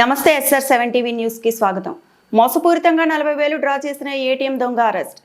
నమస్తే SR seven TV న్యూస్కి స్వాగతం. మోసపూరితంగా నలభై వేలు డ్రా చేసిన ఏటీఎం దొంగ అరెస్ట్.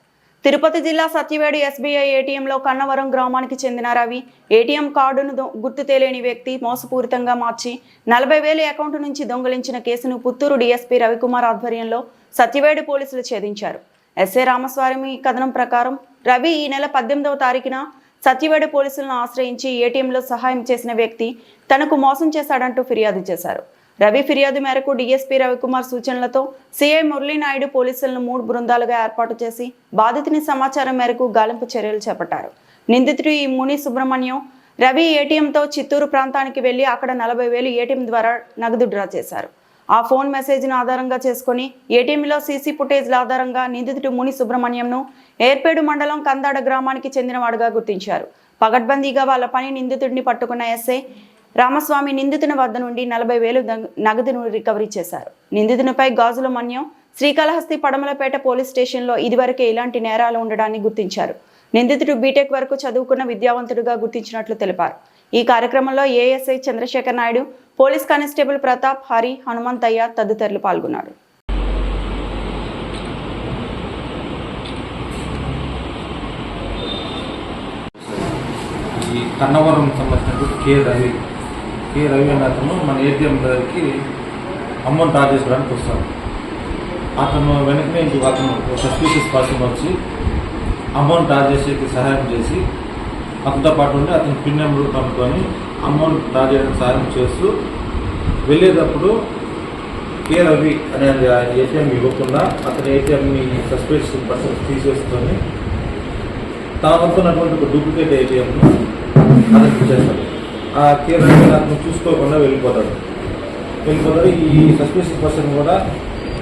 తిరుపతి జిల్లా సత్యవేడు ఎస్బీఐ ఏటీఎంలో కన్నవరం గ్రామానికి చెందిన రవి ఏటీఎం కార్డును గుర్తు తెలియని వ్యక్తి మోసపూరితంగా మార్చి నలభై వేలు అకౌంట్ నుంచి దొంగలించిన కేసును పుత్తూరు డీఎస్పీ రవికుమార్ ఆధ్వర్యంలో సత్యవేడు పోలీసులు ఛేదించారు. ఎస్ఏ రామస్వామి కథనం ప్రకారం రవి ఈ నెల పద్దెనిమిదవ తారీఖున సత్యవేడు పోలీసులను ఆశ్రయించి ఏటీఎంలో సహాయం చేసిన వ్యక్తి తనకు మోసం చేశాడంటూ ఫిర్యాదు చేశారు. రవి ఫిర్యాదు మేరకు డీఎస్పీ రవికుమార్ సూచనలతో సిఐ మురళీనాయుడు పోలీసులను మూడు బృందాలుగా ఏర్పాటు చేసి బాధితుని సమాచారం మేరకు గాలింపు చర్యలు చేపట్టారు. నిందితుడు ఈ ముని సుబ్రహ్మణ్యం రవి ఏటీఎంతో చిత్తూరు ప్రాంతానికి వెళ్ళి అక్కడ నలభై వేలు ఏటీఎం ద్వారా నగదు డ్రా చేశారు. ఆ ఫోన్ మెసేజ్ను ఆధారంగా చేసుకుని ఏటీఎంలో సీసీ ఫుటేజ్ల ఆధారంగా నిందితుడు ముని సుబ్రహ్మణ్యంను ఏర్పేడు మండలం కందాడ గ్రామానికి చెందినవాడుగా గుర్తించారు. పగడ్బందీగా వాళ్ళ పని నిందితుడిని పట్టుకున్న ఎస్ఐ రామస్వామి నిందితుని వద్ద నుండి నలభై వేలు నగదును రికవరీ చేశారు. నిందితునిపై గాజుల మన్యం శ్రీకాళహస్తి పడమలపేట పోలీస్ స్టేషన్లో ఇదివరకే ఇలాంటి నేరాలు ఉండడాన్ని గుర్తించారు. నిందితుడు బీటెక్ వరకు చదువుకున్న విద్యావంతుడిగా గుర్తించినట్లు తెలిపారు. ఈ కార్యక్రమంలో ASI Chandrasekhar Naidu police constable Pratap Hari Hanumanthaiah తదితరులు పాల్గొన్నారు. ఈ కన్నవరం సంబంధించిన కే రవి కే రవీంద్రనాథ్ను అనే అతను మన ఏటీఎం దగ్గరికి అమౌంట్ డ్రా చేసుకోవడానికి వస్తాడు. అతను వెనకనే ఇంకొక అతను సస్పీషియస్ పర్సన్ వచ్చి అమౌంట్ డ్రా చేసేకి సహాయం చేసి అతనితో పాటు ఉండి అతని పిన్ నెంబర్ కనుక్కొని అమౌంట్ డ్రా చేయడానికి సహాయం చేస్తూ వెళ్ళేటప్పుడు కే రవి అనే ఏటీఎం ఇవ్వకుండా అతని ఏటీఎంని సస్పెక్షన్ పర్సన్ తీసేసుకొని తానుతున్నటువంటి ఒక డూప్లికేట్ ఏటీఎంను అతను ఇచ్చేస్తాడు ఆ కే అతను చూసుకోకుండా వెళ్ళిపోతాడు. వెళ్ళిపోతాడు. ఈ సస్పెషన్ పర్సన్ కూడా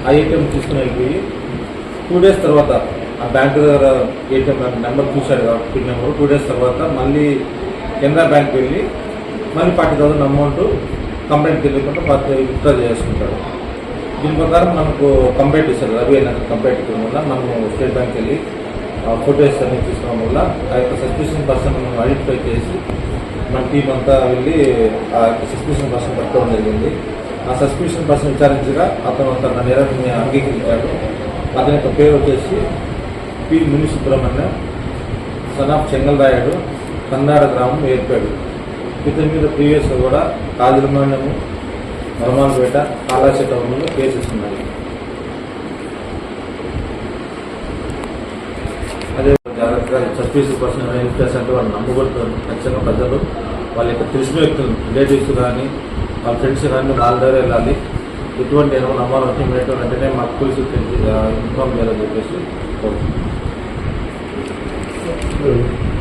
ఆ ఏటీఎం తీసుకుని వెళ్ళిపోయి టూ డేస్ తర్వాత ఆ బ్యాంక్ దగ్గర ఏటీఎం నెంబర్ చూశాడు కాబట్టి పిన్ నెంబర్. టూ డేస్ తర్వాత మళ్ళీ కెనరా బ్యాంక్ వెళ్ళి మళ్ళీ ఫార్టీ థౌసండ్ అమౌంట్ కంప్లైంట్ తెలియకుండా ఫార్టీ విత్డ్రా చేసుకుంటాడు. దీని ప్రకారం మనకు కంప్లైంట్ ఇస్తారు రవి అయిన కంప్లైంట్ ఇవ్వడం వల్ల మనము స్టేట్ బ్యాంక్ వెళ్ళి ఫోటోస్ అన్ని తీసుకోవడం వల్ల ఆ యొక్క సస్పెషన్ పర్సన్ ఐడెంటిఫై చేసి మన టీం అంతా వెళ్ళి ఆ యొక్క సస్పెషన్ పర్సన్ పట్టుకోవడం జరిగింది. ఆ సస్పెషన్ పర్సన్ విచారించగా అతను అతను నా నేరాన్ని అంగీకరించాడు. అతని యొక్క పేరు వచ్చేసి P. Muni Subrahmanyam son of Chengalrayudu Kannada గ్రామం ఏర్పాడు. ఇతని మీద ప్రీవియస్ కూడా కాజులమణ్యము మరమాలపేట ఆలాశ టౌన్లో కేసెస్ ఉన్నాయి అదే జాగ్రత్తగా పర్సన్ హెల్ప్ అంటే వాళ్ళు నమ్మకూడదు ఖచ్చితంగా ప్రజలు వాళ్ళ యొక్క తెలిసిన వ్యక్తులు రిలేటివ్స్ కానీ వాళ్ళ ఫ్రెండ్స్ కానీ వాళ్ళ దగ్గర వెళ్ళాలి. ఎటువంటి ఏమో నమ్మాలంటే వెంటనే మాకు పోలీసులు తెలిసి ఇన్ఫార్మ్ చేయాలని చెప్పేసి కోరుతున్నాం hmm.